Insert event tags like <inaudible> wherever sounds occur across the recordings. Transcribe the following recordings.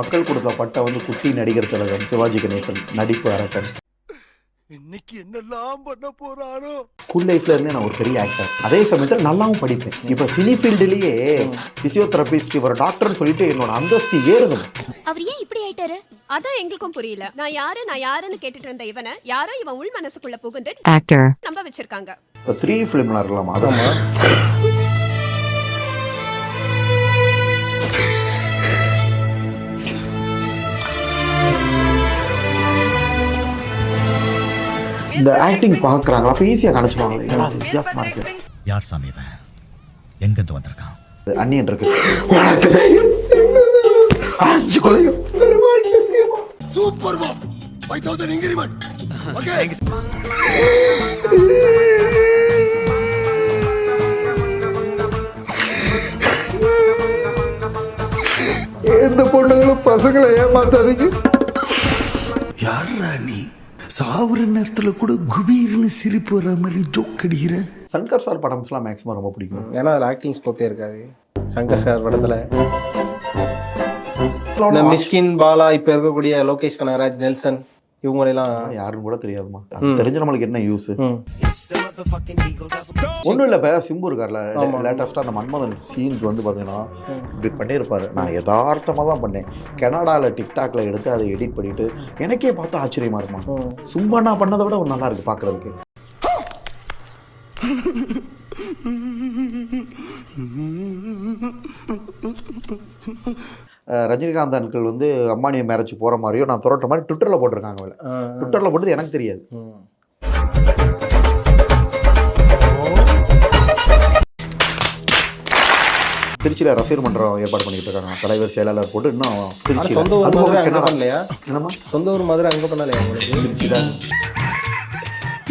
மக்கள் கொடுத்த பட்டை வந்து குட்டி நடிகர் திலகம் சிவாஜி கணேசன் நடிப்பு அரக்கன். இன்னைக்கு என்னெல்லாம் பண்ண போறாரோ? ஸ்கூல் லைஃப்ல இருந்தே நான் ஒரு பெரிய ஆக்டர் அதே சமயத்தில் நல்லாவும் படிப்பேன். இப்போ சினி ஃபீல்டுலேயே பிசியோதெரபிஸ்ட் இவர் டாக்டர்னு சொல்லிட்டு என்னோட அந்தஸ்து ஏறுது அவர் ஏன் இப்படி ஆயிட்டாரு? அதான் எங்களுக்கும் புரியல. நான் யாரு நான் யாருன்னு கேட்டுட்டு இருந்த இவனை யாரோ இவன் உள் மனசுக்குள்ள புகுந்து actor, நம்ப வச்சிருக்காங்க. இப்போ த்ரீ ஃபிலிம் இருக்கலாமா அதான் இந்த ஆக்டிங் பார்க்குறாங்க. அப்போ ஈஸியாக கணிச்சுவாங்க ஏன்னா அது வித்தியாசமா இருக்கு. யார் சாமி இவன்? எங்கிருந்து வந்திருக்கான்? அந்நியன் இருக்கு. உனக்கு தெரியும் அஞ்சு கொலையும் சூப்பர் வா ஃபைவ் தௌசண்ட் இன்கிரிமெண்ட் ஓகே எந்த பொண்ணுங்களும் பசங்களை ஏமாத்தாதீங்க. யாரா நீ? சாவுற நேரத்துல கூட குபீர்னு சிரிப்பு வர மாதிரி ஜோக் அடிக்கிற. சங்கர் சார் படம்ஸ்லாம் மேக்ஸிமம் ரொம்ப பிடிக்கும். ஏன்னா அதில் ஆக்டிங் ஸ்கோப்பே இருக்காது. சங்கர் சார் படத்தில். இந்த மிஸ்கின் பாலா இப்போ இருக்கக்கூடிய லோகேஷ் கனகராஜ் நெல்சன். இவங்களெல்லாம் யாருன்னு கூட தெரியாதுமா அது தெரிஞ்சு நம்மளுக்கு என்ன யூஸ். ஒன்றும் இல்லை இப்போ சிம்பு இருக்கார்ல. லேட்டஸ்ட்டாக அந்த மன்மதன் சீனுக்கு வந்து பார்த்தீங்கன்னா இப்படி பண்ணியிருப்பாரு நான் யதார்த்தமாக தான் பண்ணேன். கனடாவில் டிக்டாக்ல எடுத்து அதை எடிட் பண்ணிட்டு எனக்கே பார்த்து ஆச்சரியமா இருக்குமா. சும்மா பண்ணதை விட ஒரு நல்லா இருக்கு பார்க்கறதுக்கு <laughs> ரஜினிகாந்த் அன்கள் வந்து அம்பானியை மேரேஜ் போகிற மாதிரியோ நான் துரட்டுற மாதிரி ட்விட்டரில் போட்டிருக்காங்க அவளை. ட்விட்டரில் போட்டது எனக்கு தெரியாது. திருச்சியில் ரசிகர் மன்றம் ஏற்பாடு பண்ணிட்டு இருக்காங்க. தலைவர் செயலாளர் போட்டு இன்னும் ஆனா திருச்சியில். சொந்த ஊர் மாதிரி அங்கே. பண்ணலையா? என்னம்மா? சொந்த ஊர் மாதிரி அங்கே பண்ணலையா திருச்சி தான்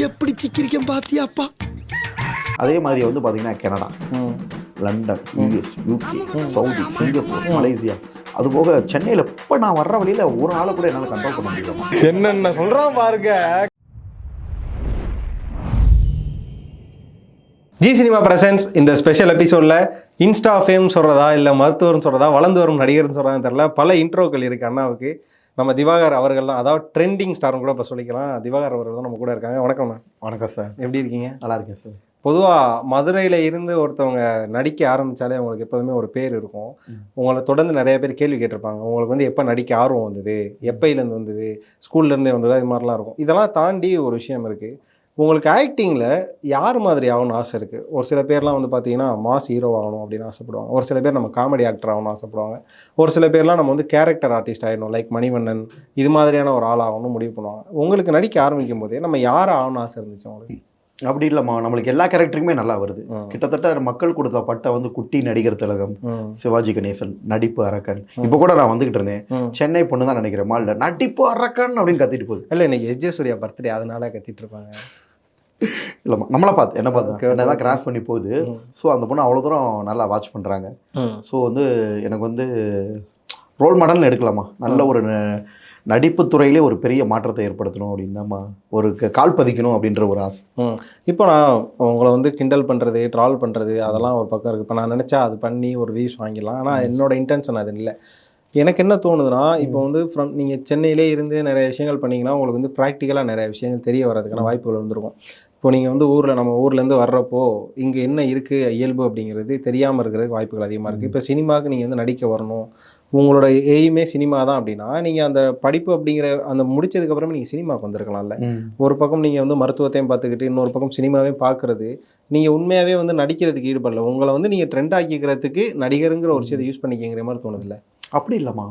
எப்படி சிக்கிரிக்கம் பாத்தியாப்பா? அதே மாதிரி வந்து பார்த்தீங்கன்னா Canada. London US UK Saudi Singapore Malaysia அது போக சென்னையில் இப்போ நான் வர்ற வழியில் ஒரு ஆளை கூட என்னால் கண்ட்ரோல் பண்ண முடியலமா என்னென்ன சொல்றான் பாருங்க. ஜி சினிமா பிரசன்ஸ் இந்த ஸ்பெஷல் எபிசோடில் இன்ஸ்டா ஃபேம் சொல்கிறதா இல்லை மருத்துவர்னு சொல்கிறதா வளர்ந்து வரும் நடிகர்னு சொல்கிறதா தெரில பல இன்ட்ரோக்கள் இருக்குது அண்ணாவுக்கு. நம்ம திவாகர் அவர்கள் தான் அதாவது ட்ரெண்டிங் ஸ்டார்னு கூட இப்போ சொல்லிக்கலாம். திவாகர் அவர்கள் தான் நம்ம கூட இருக்காங்க. வணக்கம் அண்ணா. வணக்கம் சார். எப்படி இருக்கீங்க? நல்லா இருக்கேன் சார். பொதுவாக மதுரையில் இருந்து ஒருத்தவங்க நடிக்க ஆரம்பித்தாலே அவங்களுக்கு எப்போதுமே ஒரு பேர் இருக்கும். உங்களை தொடர்ந்து நிறைய பேர் கேள்வி கேட்டிருப்பாங்க. உங்களுக்கு வந்து எப்போ நடிக்க ஆர்வம் வந்தது? எப்பையிலேருந்து வந்தது? ஸ்கூல்லேருந்தே வந்ததா? இது மாதிரிலாம் இருக்கும். இதெல்லாம் தாண்டி ஒரு விஷயம் இருக்குது உங்களுக்கு ஆக்டிங்கில் யார் மாதிரி ஆகணும்னு ஆசை இருக்குது ஒரு சில பேர்லாம் வந்து பார்த்தீங்கன்னா மாஸ் ஹீரோ ஆகணும் அப்படின்னு ஆசைப்படுவாங்க. ஒரு சில பேர் நம்ம காமெடி ஆக்டர் ஆகணும்னு ஆசைப்படுவாங்க. ஒரு சில பேர்லாம் நம்ம வந்து கேரக்டர் ஆர்டிஸ்ட் ஆகிடணும் லைக் மணிவண்ணன் இது மாதிரியான ஒரு ஆள் ஆகணும்னு முடிவு பண்ணுவாங்க. உங்களுக்கு நடிக்க ஆரம்பிக்கும் போதே நம்ம யார் ஆகணும்னு ஆசை இருந்துச்சு உங்களுக்கு? அப்படி இல்லைம்மா. நம்மளுக்கு எல்லா கேரக்டருக்குமே நல்லா வருது. கிட்டத்தட்ட மக்கள் கொடுத்த பட்டை வந்து குட்டி நடிகர் திலகம் சிவாஜி கணேசன் நடிப்பு அரக்கன். இப்போ கூட நான் வந்துகிட்டு இருந்தேன். சென்னை பொண்ணு தான் நினைக்கிறேன். மால்ல நடிப்பு அரக்கன் அப்படின்னு கத்திட்டு போகுது. இல்லை இன்னைக்கு எஸ்ஜே சூர்யா பர்த்டே அதனால கத்திட்டு இருப்பாங்க. இல்லைம்மா நம்மளை பார்த்து என்ன பார்த்து. okay. என்ன தான் கிராஸ் பண்ணி போகுது. ஸோ அந்த பொண்ணு அவ்வளோ தூரம் நல்லா வாட்ச் பண்ணுறாங்க. ஸோ வந்து எனக்கு வந்து ரோல் மாடல்னு எடுக்கலாமா? நல்ல ஒரு ந- நடிப்புத் துறையிலே ஒரு பெரிய மாற்றத்தை ஏற்படுத்தணும் அப்படின்னு தான்மா. ஒரு கால் பதிக்கணும் அப்படின்ற ஒரு ஆசை. இப்போ நான் உங்களை வந்து கிண்டல் பண்ணுறது ட்ரால் பண்ணுறது அதெல்லாம் ஒரு பக்கம் இருக்குது இப்போ நான் நினச்சா அது பண்ணி ஒரு வியூஸ் வாங்கிடலாம். ஆனால் என்னோட இன்டென்ஷன் அது இல்லை. எனக்கு என்ன தோணுதுன்னா இப்போ வந்து ஃப்ரம் நீங்கள் சென்னையிலே இருந்து நிறைய விஷயங்கள் பண்ணீங்கன்னா உங்களுக்கு வந்து ப்ராக்டிக்கலாக நிறைய விஷயங்கள் தெரிய வர்றதுக்கான வாய்ப்புகள் வந்துருக்கும் இப்போ நீங்கள் வந்து ஊரில் நம்ம ஊர்லேருந்து வர்றப்போ இங்கே என்ன இருக்குது இயல்பு அப்படிங்கிறது தெரியாமல் இருக்கிறதுக்கு வாய்ப்புகள் அதிகமாக இருக்குது இப்போ சினிமாவுக்கு நீங்கள் வந்து நடிக்க வரணும். உங்களோட எய்மே சினிமா தான் அப்படின்னா நீங்கள் அந்த படிப்பு அப்படிங்கிற அந்த முடிச்சதுக்கப்புறமே நீங்கள் சினிமாவுக்கு வந்திருக்கலாம்ல. ஒரு பக்கம் நீங்கள் வந்து மருத்துவத்தையும் பார்த்துக்கிட்டு இன்னொரு பக்கம் சினிமாவையும் பார்க்குறது நீங்கள் உண்மையாகவே வந்து நடிக்கிறதுக்கு ஈடுபடல. உங்களை வந்து நீங்கள் ட்ரெண்ட் ஆக்கிக்கிறதுக்கு நடிகருங்கிற ஒரு விஷயத்தை யூஸ் பண்ணிக்கிங்கிற மாதிரி தோணுதில்ல. அப்படி இல்லைம்மா.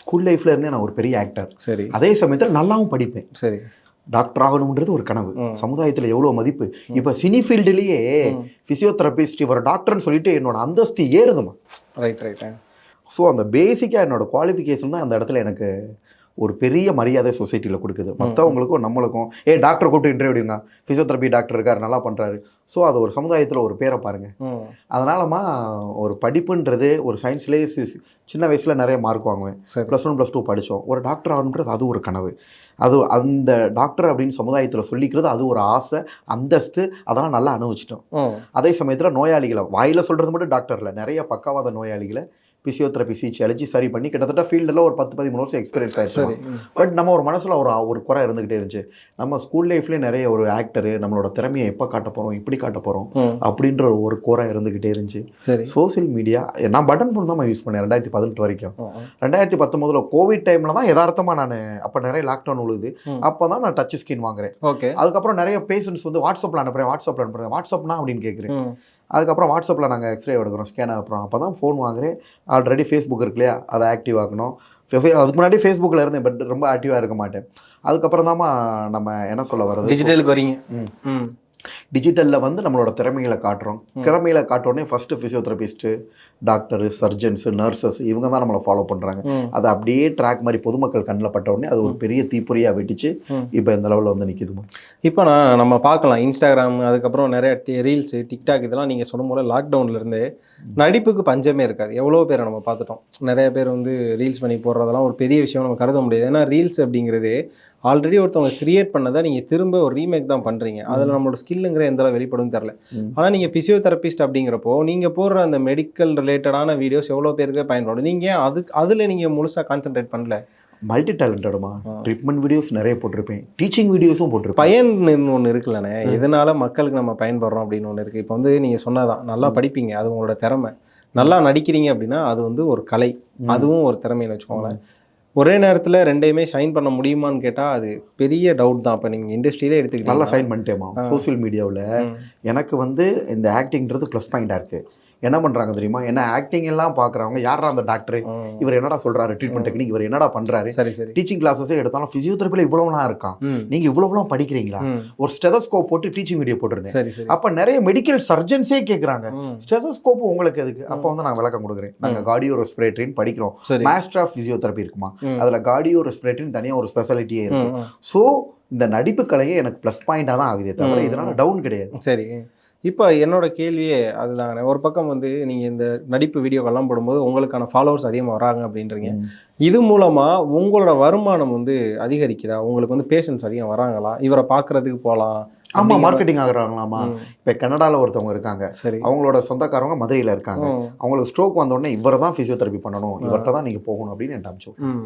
ஸ்கூல் லைஃப்ல இருந்தே நான் ஒரு பெரிய ஆக்டர் சரி. அதே சமயத்தில் நல்லாவும் படிப்பேன். சரி. டாக்டர் ஆகணுன்றது ஒரு கனவு. சமுதாயத்தில் எவ்வளோ மதிப்பு? இப்போ சினி ஃபீல்டுலேயே. ஃபிசியோதெரபிஸ்ட் இவர் டாக்டர்னு சொல்லிட்டு என்னோட அந்தஸ்து ஏறுதுமா ரைட் ரைட் ஸோ அந்த பேசிக்காக என்னோட குவாலிஃபிகேஷன் தான் அந்த இடத்துல எனக்கு ஒரு பெரிய மரியாதை சொசைட்டியில் கொடுக்குது. மற்றவங்களுக்கும் நம்மளுக்கும் ஏ டாக்டர் கூப்பிட்டு இன்டர்வியூங்க ஃபிசியோதெரபி டாக்டர் இருக்கார் நல்லா பண்ணுறாரு ஸோ அது ஒரு சமுதாயத்தில் ஒரு பேரை பாருங்கள் அதனாலமா ஒரு படிப்புன்றது ஒரு சயின்ஸ்லேயே சின்ன வயசில் நிறைய மார்க் வாங்குவேன். ப்ளஸ் ஒன் ப்ளஸ் டூ படித்தோம் ஒரு டாக்டர் ஆகணுன்றது அது ஒரு கனவு. அது அந்த டாக்டர் அப்படின்னு சமுதாயத்தில் சொல்லிக்கிறது அது ஒரு ஆசை அந்தஸ்து அதெல்லாம் நல்லா அனுபவிச்சிட்டோம். அதே சமயத்தில் நோயாளிகளை வாயில் சொல்கிறது மட்டும் டாக்டர் இல்லை. நிறைய பக்கவாத நோயாளிகளை பிசியோதெரப்பி சிகிச்சை அழிச்சு சரி பண்ணி கிட்டத்தட்ட ஃபீல்டில் ஒரு பத்து பதிமூணு வருஷம் எக்ஸ்பீரியன்ஸ் சரி ஆயிடுச்சு பட் நம்ம ஒரு மனசில் ஒரு ஒரு குறை இருந்துகிட்டே இருந்துச்சு. நம்ம ஸ்கூல் லைஃப்லேயே நிறைய ஒரு ஆக்டரு நம்மளோட திறமையை எப்போ காட்ட போகிறோம் இப்படி காட்ட போகிறோம் அப்படின்ற ஒரு குறை இருந்துகிட்டே இருந்துச்சு. சரி. சோஷியல் மீடியா நான் பட்டன் ஃபோன் தான் யூஸ் பண்ணேன் ரெண்டாயிரத்தி பதினெட்டு வரைக்கும். ரெண்டாயிரத்தி பத்தொம்போதில் கோவிட் டைமில் தான் யதார்த்தமாக நான் அப்போ நிறைய லாக்டவுன் உழுது. அப்போ தான் நான் டச் ஸ்கிரீன் வாங்குறேன். ஓகே. அதுக்கப்புறம் நிறைய பேஷண்ட்ஸ் வந்து வாட்ஸ்அப்பில் அனுப்புகிறேன் வாட்ஸ்அப்பில் அனுப்புகிறேன் வாட்ஸ்அப்னா அப்படின்னு கேட்குறேன் அதுக்கப்புறம் வாட்ஸ்அப்பில் நாங்கள் எக்ஸ்ரே எடுக்கிறோம் ஸ்கேன் அனுப்புகிறோம் அப்போ தான் ஃபோன் வாங்குறேன். ஆல்ரெடி ஃபேஸ்புக் இருக்கு இல்லையா? அதை ஆக்டிவ் ஃபே- அதுக்கு முன்னாடி ஃபேஸ்புக்கில் இருந்தேன் பட் ரொம்ப ஆக்டிவாக இருக்க மாட்டேன். அதுக்கப்புறம் தாம்மா நம்ம என்ன சொல்ல வர்றது? டிஜிட்டலுக்கு வரீங்க. ம். டிஜிட்டலில் வந்து நம்மளோட திறமைகளை காட்டுறோம். திறமைகளை காட்டோடனே first physiotherapist doctor surgeons nurses இவங்க தான் நம்மளை ஃபாலோ பண்ணுறாங்க. அதை அப்படியே ட்ராக் மாதிரி பொதுமக்கள் கண்ணில் பட்ட உடனே அது ஒரு பெரிய தீப்பொறியாக வெட்டிச்சு. இப்போ இந்த லெவலில் வந்து நிற்கிதுமா இப்போ நான் நம்ம பார்க்கலாம். இன்ஸ்டாகிராம் அதுக்கப்புறம் நிறைய ரீல்ஸு டிக்டாக் இதெல்லாம் நீங்கள் சொன்ன போல லாக்டவுன்ல இருந்து நடிப்புக்கு பஞ்சமே இருக்காது. எவ்வளோ பேரை நம்ம பார்த்துட்டோம். நிறைய பேர் வந்து ரீல்ஸ் பண்ணி போடுறதெல்லாம் ஒரு பெரிய விஷயம் நம்ம கருத முடியாது. ஏன்னா ரீல்ஸ் அப்படிங்கிறது ஆல்ரெடி ஒருத்தவங்க கிரியேட் பண்ணதை நீங்கள் திரும்ப ஒரு ரீமேக் தான் பண்ணுறீங்க அதில் நம்மளோட ஸ்கில்லுங்கிற எந்த அளவு வெளிப்படும் தெரில. ஆனால் நீங்கள் பிசியோதெரபிஸ்ட் அப்படிங்கிறப்போ நீங்கள் போடுற அந்த மெடிக்கல் ரிலேட்டடான வீடியோஸ் எவ்வளோ பேருக்கு பயன்படும்? நீங்கள் அதுக்கு அதில் நீங்கள் முழுசாக கான்சென்ட்ரேட் பண்ணல? மல்டி டேலண்டடுமா. ட்ரீட்மெண்ட் வீடியோஸ் நிறைய போட்டிருப்பேன். டீச்சிங் வீடியோஸும் போட்டிருப்பேன். பயன் ஒன்று இருக்குல்லண்ணே. எதனால மக்களுக்கு நம்ம பயன்படுறோம் அப்படின்னு ஒன்று இருக்குது இப்போ வந்து நீங்கள் சொன்னதான் நல்லா படிப்பீங்க. அது உங்களோட திறமை. நல்லா நடிக்கிறீங்க அப்படின்னா அது வந்து ஒரு கலை. அதுவும் ஒரு திறமைன்னு வச்சுக்கோங்களேன். ஒரே நேரத்தில் ரெண்டையுமே ஷைன் பண்ண முடியுமான்னு கேட்டால் அது பெரிய டவுட் தான். இப்போ நீங்கள் இண்டஸ்ட்ரியிலே நல்லா எடுத்துக்கிட்டீங்க சைன் பண்ணிட்டேமா சோஷியல் மீடியாவில் எனக்கு வந்து இந்த ஆக்டிங்கிறது ப்ளஸ் பாயிண்டாக இருக்குது என்ன பண்ணுறாங்க தெரியுமா? என்ன ஆக்டிங் எல்லாம் பார்க்குறவங்க யாரா அந்த டாக்டர் இவர் என்னடா சொல்கிறாரு ட்ரீட்மெண்ட் டெக்னிக் இவர் என்னடா பண்ணுறாரு சரி சரி. டீச்சிங் கிளாஸஸே எடுத்தாலும் ஃபிசியோதெரப்பியில் இவ்வளவுலாம் இருக்கான். நீங்கள் இவ்வளவுலாம் படிக்கிறீங்களா. ஒரு ஸ்டெதஸ்கோப் போட்டு டீச்சிங் வீடியோ போட்டிருந்தேன். சரி அப்போ நிறைய மெடிக்கல் சர்ஜன்ஸே கேட்குறாங்க ஸ்டெதஸ்கோப் உங்களுக்கு எதுக்கு? அப்போ வந்து நான் விளக்கம் கொடுக்குறேன். நாங்கள் கார்டியோ ரெஸ்பிரேட்டரின்னு படிக்கிறோம். மாஸ்டர் ஆஃப் ஃபிசியோதெரப்பி இருக்குமா. அதில் கார்டியோ ரெஸ்பிரேட்டரின்னு தனியாக ஒரு ஸ்பெஷாலிட்டியே இருக்கு. ம், ம். ஸோ இந்த நடிப்பு கலையே எனக்கு ப்ளஸ் பாயிண்டாக தான் ஆகுதே தவிர. இதனால டவுன் கிடையாது. சரி இப்போ என்னோட கேள்வியே அதுதாங்க ஒரு பக்கம் வந்து நீங்கள் இந்த நடிப்பு வீடியோக்கெல்லாம் போடும்போது உங்களுக்கான ஃபாலோவர்ஸ் அதிகமாக வராங்க அப்படின்றீங்க. இது மூலமா உங்களோட வருமானம் வந்து அதிகரிக்குதா? உங்களுக்கு வந்து பேஷன்ஸ் அதிகம் வராங்களா? இவரை பார்க்கறதுக்கு போகலாம். ஆமா மார்க்கெட்டிங் ஆகுறாங்களாமா. இப்போ கனடால ஒருத்தவங்க இருக்காங்க. சரி. அவங்களோட சொந்தக்காரவங்க மதுரையில் இருக்காங்க. அவங்களுக்கு ஸ்ட்ரோக் வந்த உடனே இவரை தான் ஃபிசியோதெரப்பி பண்ணணும். இவர்கிட்ட தான் நீங்கள் போகணும் அப்படின்னு என்கிட்ட அனுப்பிச்சு ம்.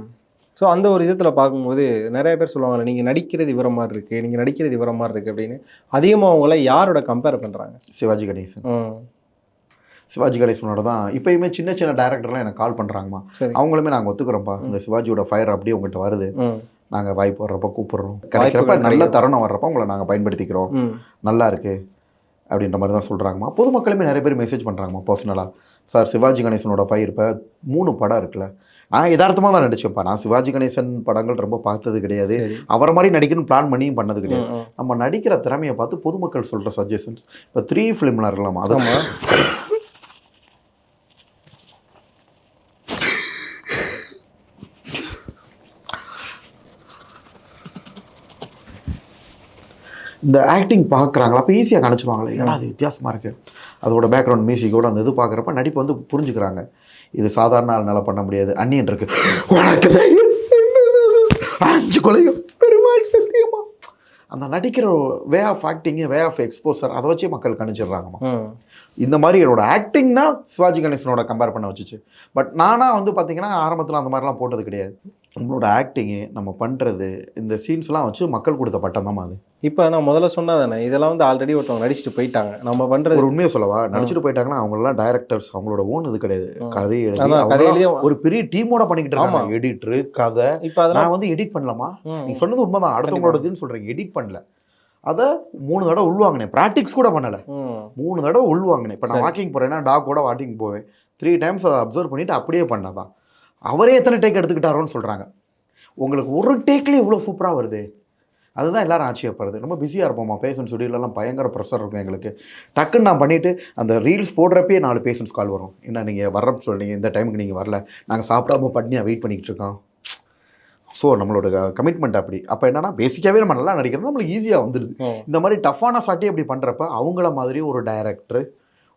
ஸோ அந்த ஒரு விதத்தில் பார்க்கும்போது நிறைய பேர் சொல்லுவாங்கல்ல நீங்கள் நடிக்கிறது இவர மாதிரி இருக்குது நீங்கள் நடிக்கிறது இவர மாதிரி இருக்குது அப்படின்னு. அதிகமாக அவங்கள யாரோட கம்பேர் பண்ணுறாங்க சிவாஜி கணேசன். சிவாஜி கணேசனோட தான் இப்பயுமே சின்ன சின்ன டேரக்டர்லாம் எனக்கு கால் பண்ணுறாங்கம்மா அவங்களுமே நாங்கள் ஒத்துக்கிறோம்ப்பா. இந்த சிவாஜியோட ஃபயர் அப்படியே உங்கள்கிட்ட வருது. நாங்கள் வாய்ப்பு வர்றப்ப கூப்பிடுறோம். கிடைக்கிறப்ப நல்ல. தருணம் வர்றப்ப உங்களை நாங்கள் பயன்படுத்திக்கிறோம். நல்லா இருக்கு அப்படின்ற மாதிரி தான் சொல்கிறாங்கம்மா பொதுமக்களுமே நிறைய பேர் மெசேஜ் பண்ணுறாங்கம்மா பர்சனலாக சார் சிவாஜி கணேசனோட ஃபயர் இப்போ மூணு படம் இருக்குல்ல. நான் யதார்த்தமாக தான் நடிச்சேன்ப்பா நான் சிவாஜி கணேசன் படங்கள் ரொம்ப பார்த்தது கிடையாது. அவரை மாதிரி நடிக்கணும்னு பிளான் பண்ணியும் பண்ணது கிடையாது. நம்ம நடிக்கிற திறமையை பார்த்து பொதுமக்கள் சொல்கிற சஜஷன்ஸ் இப்போ த்ரீ ஃபிலிம்லாம் இருக்கலாமா? அது ஆமா. இந்த ஆக்டிங் பார்க்குறாங்களா? அப்போ ஈஸியாக கணிச்சிருவாங்களே ஏன்னா அது வித்தியாசமாக இருக்குது அதோட பேக்ரவுண்ட் மியூசிக்கோட அந்த இது பார்க்குறப்ப நடிப்பு வந்து புரிஞ்சுக்கிறாங்க. இது சாதாரண ஆள்னால பண்ண முடியாது. அந்நியன் இருக்கு. உனக்கு? அஞ்சு கொலையும் பெருமாள் சத்தியமா அந்த நடிக்கிற way of acting way of exposure அதை வச்சு மக்கள் கணிச்சிடுறாங்கம்மா இந்த மாதிரி என்னோட ஆக்டிங் தான் சிவாஜி கணேசனோட கம்பேர் பண்ண வச்சுச்சு. பட் நானாக வந்து பார்த்தீங்கன்னா ஆரம்பத்தில் அந்த மாதிரிலாம் போட்டது கிடையாது. நம்மளோட ஆக்டிங்கு நம்ம பண்ணுறது இந்த சீன்ஸ்லாம் வச்சு மக்கள் கொடுத்த பட்டம் தான் அது. இப்போ நான் முதல்ல சொன்னதானே இதெல்லாம் வந்து ஆல்ரெடி ஒருத்தவங்க நடிச்சுட்டு போயிட்டாங்க. நம்ம பண்றது ஒரு உண்மையை சொல்லவா? நடிச்சுட்டு போயிட்டாங்கன்னா அவங்களாம் டைரக்டர்ஸ் அவங்களோட ஓன் இது கிடையாது. கதை கதையிலயும் ஒரு பெரிய டீமோட பண்ணிக்கிட்டு இருக்காங்க. ஆமா. எடிட்டர் கதை. இப்போ அதெல்லாம் நான் வந்து எடிட் பண்ணலாமா? நீங்க சொன்னது உண்மைதான். அடுத்தவங்களோடதுன்னு சொல்றீங்க. எடிட் பண்ணல. அதை மூணு தடவை உள்வாங்கினேன். ப்ராக்டிக்ஸ் கூட பண்ணல. மூணு தடவை உள்வாங்கினேன். இப்போ நான். வாக்கிங் போறேன்னா டாக் கூட வாக்கிங் போவேன். த்ரீ டைம்ஸ் அதை அப்சர்வ் பண்ணிட்டு அப்படியே பண்ணதான். அவரே எத்தனை டேக் எடுத்துக்கிட்டாரோன்னு சொல்றாங்க. உங்களுக்கு ஒரு டேக்லேயே இவ்வளோ சூப்பராக வருது. அதுதான் எல்லாரும் ஆச்சரியப்படுறது ரொம்ப பிஸியாக இருப்போம்மா பேஷன்ஸ் ஷெடியூலெல்லாம் பயங்கர ப்ரெஷர் இருக்கும் எங்களுக்கு. டக்குன்னு நான் பண்ணிவிட்டு அந்த ரீல்ஸ் போடுறப்பயே நாலு பேஷன்ஸ் கால் வரும். என்ன நீங்கள் வர்றப்ப சொல்றீங்க இந்த டைமுக்கு நீங்கள் வரல. நாங்கள் சாப்பிடாம பண்ணியாக வெயிட் பண்ணிக்கிட்டு இருக்கோம். ஸோ நம்மளோட கமிட்மெண்ட் அப்படி. அப்போ என்னன்னா பேசிக்காகவே நம்ம நல்லா நடிக்கிறது நம்மளுக்கு ஈஸியாக வந்துடுது. இந்த மாதிரி டஃப்பான சாட்டி அப்படி பண்ணுறப்ப அவங்கள மாதிரி ஒரு டைரக்டர்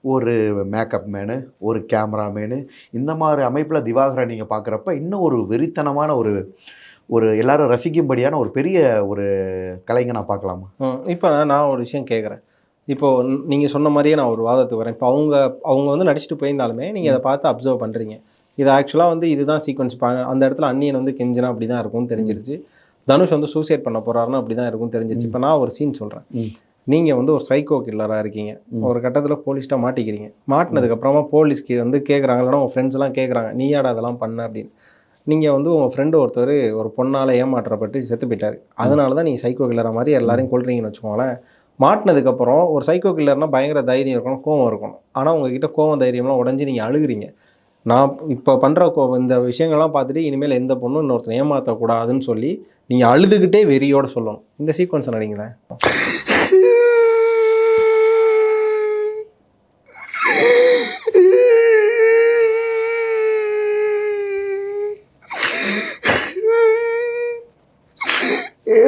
ஒரு மேக்கப் மேனு ஒரு கேமராமேனு இந்த மாதிரி அமைப்பில் திவாகரை நீங்கள் பார்க்குறப்ப இன்னும் ஒரு வெறித்தனமான ஒரு ஒரு எல்லாரும் ரசிக்கும்படியான ஒரு பெரிய ஒரு கலைஞனா பார்க்கலாமா? ம். இப்போ நான் ஒரு விஷயம் கேட்குறேன் இப்போ நீங்கள் சொன்ன மாதிரியே நான் ஒரு வாதத்துக்கு வரேன். இப்போ அவங்க அவங்க வந்து நடிச்சுட்டு போயிருந்தாலுமே நீங்கள் அதை பார்த்து அப்சர்வ் பண்ணுறீங்க இது ஆக்சுவலாக வந்து இதுதான் சீக்வன்ஸ் அந்த இடத்துல அன்னியன் வந்து கெஞ்சினா அப்படி தான் இருக்கும்னு தெரிஞ்சிருச்சு. தனுஷ் வந்து சூசைட் பண்ண போறாருன்னா அப்படி தான் இருக்கும் தெரிஞ்சிருச்சு. இப்போ நான் ஒரு சீன் சொல்கிறேன். நீங்கள் வந்து ஒரு சைக்கோ கில்லராக இருக்கீங்க. ஒரு கட்டத்தில் போலீஸ்ட்டாக மாட்டிக்கிறீங்க. மாட்டினதுக்கப்புறமா போலீஸ்க்கு வந்து கேட்குறாங்க இல்லைனா உங்கள் ஃப்ரெண்ட்ஸ் எல்லாம் கேட்குறாங்க நீயாடா அதெல்லாம் பண்ண அப்படின்னு. நீங்கள் வந்து உங்கள் ஃப்ரெண்டு ஒருத்தர் ஒரு பொண்ணால் ஏமாற்றப்பட்டு செத்து போயிட்டார். அதனால தான் நீங்கள் சைக்கோ கில்லரை மாதிரி எல்லாரையும் கொள்றீங்கன்னு வச்சுக்கோங்களேன். மாட்டினதுக்கப்புறம் ஒரு சைக்கோ கில்லர்னால் பயங்கர தைரியம் இருக்கணும் கோவம் இருக்கணும். ஆனால் உங்ககிட்ட கோவம் தைரியம்லாம் உடஞ்சி நீங்கள் அழுகுறீங்க. நான் இப்போ பண்ணுற கோ இந்த விஷயங்கள்லாம் பார்த்துட்டு இனிமேல் எந்த பொண்ணும் இன்னொருத்தன் ஏமாற்றக்கூடாதுன்னு சொல்லி நீங்கள் அழுதுகிட்டே வெறியோடு சொல்லணும். இந்த சீக்வன்ஸ் நடிங்களேன்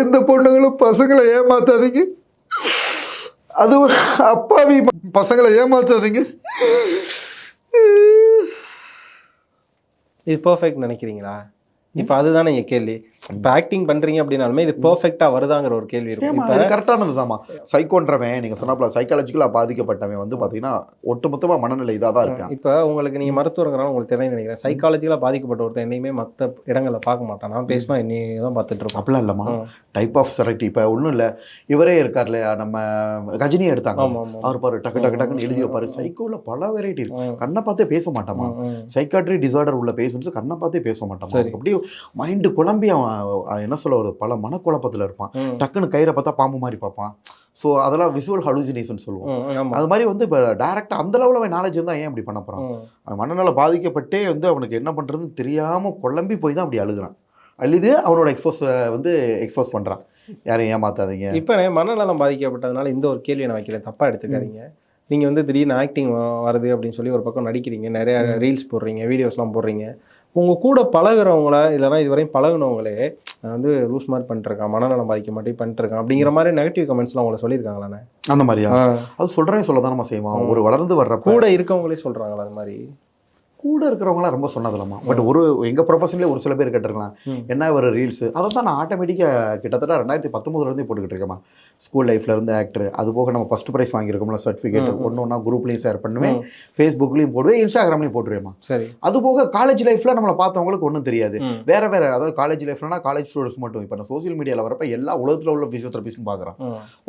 எந்த பொண்ணுங்களும் பசங்களை ஏமாத்தாதீங்க. அதுவும் அப்பாவி பசங்களை ஏமாத்தாதீங்க. இது பெர்ஃபெக்ட் நினைக்கிறீங்களா? இப்போ அதுதானே என் கேள்வி. இப்போ ஆக்டிங் பண்ணுறீங்க அப்படின்னாலுமே இது பெர்ஃபெக்டாக வருதாங்கிற ஒரு கேள்வி இருக்கும். இப்போ கரெக்டானது தாம்மா சைக்கோன்றவன் நீங்க சொன்னாப்ல சைக்காலஜிக்கலாக பாதிக்கப்பட்டவன் வந்து பாத்தீங்கன்னா ஒட்டுமொத்தமா மனநிலை இதாக தான் இருக்கான். இப்போ உங்களுக்கு நீங்கள் மருத்துவங்கிறனால உங்களுக்கு தெரியும் நினைக்கிறேன். சைக்காலஜிக்கலாக பாதிக்கப்பட்ட ஒருத்தர் என்னையுமே மற்ற இடங்களில் பார்க்க மாட்டான். நான் பேசினா என்னையே தான் பார்த்துட்டு இருப்போம் அப்படிலாம் இல்லைம்மா. டைப் ஆஃப் செலக்ட் இப்போ ஒன்றும் இல்லை. இவரே இருக்கார் இல்லையா நம்ம கஜினியை எடுத்தாங்க. அவர் பாரு டக்கு டக்கு டக்குன்னு எழுதி வைப்பாரு. சைக்கோல பல வெரைட்டி இருக்கு. ம். கண்ணை பார்த்தே பேச மாட்டாமா. சைக்காட்ரி டிசார்டர் உள்ள பேஷண்ட்ஸ் கண்ணை பார்த்தே பேச மாட்டான் சரி. அப்படியே மைண்டு குழம்பி அவன் என்ன சொல்ல ஒரு பல மனக்குழப்பத்துல இருப்பான். டக்குன்னு கயிறை பார்த்தா பாம்பு மாதிரி பார்ப்பான். ஸோ அதெல்லாம் விஷுவல் ஹலுசினேஷன் சொல்லுவோம். அது மாதிரி வந்து இப்போ டேரெக்டாக அந்த லெவலில் அவன் நாலேஜ் இருந்தால் ஏன் அப்படி பண்ண போகிறான் மனநல பாதிக்கப்பட்டே வந்து அவனுக்கு என்ன பண்ணுறதுன்னு தெரியாமல் குழம்பி போய் தான் அப்படி அழுகுறான். அழுது அவனோட எக்ஸ்போஸ் வந்து எக்ஸ்போஸ் பண்ணுறான் யாரையும் ஏமாத்தாதீங்க. இப்போ மனநலம் பாதிக்கப்பட்டதுனால இந்த ஒரு கேள்வியை நான் வைக்கிறேன் தப்பாக எடுத்துக்காதீங்க. நீங்கள் வந்து திடீர்னு ஆக்டிங் வருது அப்படின்னு சொல்லி ஒரு பக்கம் நடிக்கிறீங்க. நிறைய ரீல்ஸ் போடுறீங்க வீடியோஸ்லாம் போடுறீங்க. உங்கள் கூட பழகுறவங்கள இல்லைனா இதுவரையும் பழகுனவங்களே நான் வந்து லூஸ் மாதிரி பண்ணிட்டுருக்கான் மனநலம் பாதிக்க மாட்டேன் பண்ணிட்டுருக்கான் அப்படிங்கிற மாதிரி நெகட்டிவ் கமெண்ட்ஸ்லாம் உங்களை சொல்லியிருக்காங்களாண்ணே அந்த மாதிரியா. அது சொல்கிறேன் சொல்ல தான் நம்ம செய்வோம் ஒரு வளர்ந்து வர்றப்ப. கூட இருக்கவங்களே சொல்கிறாங்களா அது மாதிரி? கூட இருக்கிறவங்களாம் ரொம்ப சொன்னதில்லம்மா. பட் ஒரு எங்கள் ப்ரொஃபஷன்லேயே ஒரு சில பேர் கேட்டிருக்கலாம். என்ன ஒரு ரீல்ஸு அதை தான் நான் ஆட்டோமேட்டிக்காக கிட்டத்தட்ட ரெண்டாயிரத்தி பத்தொம்பதுலேருந்தே போட்டுக்கிட்டு இருக்கேம்மா. ஸ்கூல் லைஃப்ல இருந்து ஆக்டர் அது போக நம்ம ஃபஸ்ட் ப்ரைஸ் வாங்கியிருக்கோம்ல சர்டிஃபிகேட். ஒன்று ஒன்றா குரூப்லேயும் ஷேர் பண்ணுவேன். ஃபேஸ்புக்லேயும் போடுவேன் இன்ஸ்டாகிராம்லேயும் போட்டுருவேம்மா. சரி. அது போக காலேஜ் லைஃப்பில் நம்மளை பார்த்தவங்களுக்கு ஒன்றும் தெரியாது. வேற வேற அதாவது காலேஜ் லைஃப்லனா காலேஜ் ஸ்டூடெண்ட்ஸ் மட்டும். இப்போ நான் சோசியல் மீடியாவில் வரப்ப எல்லா உலகத்தில் உள்ள ஃபிசியோதெரபிஸ்ட்னு பார்க்குறான்.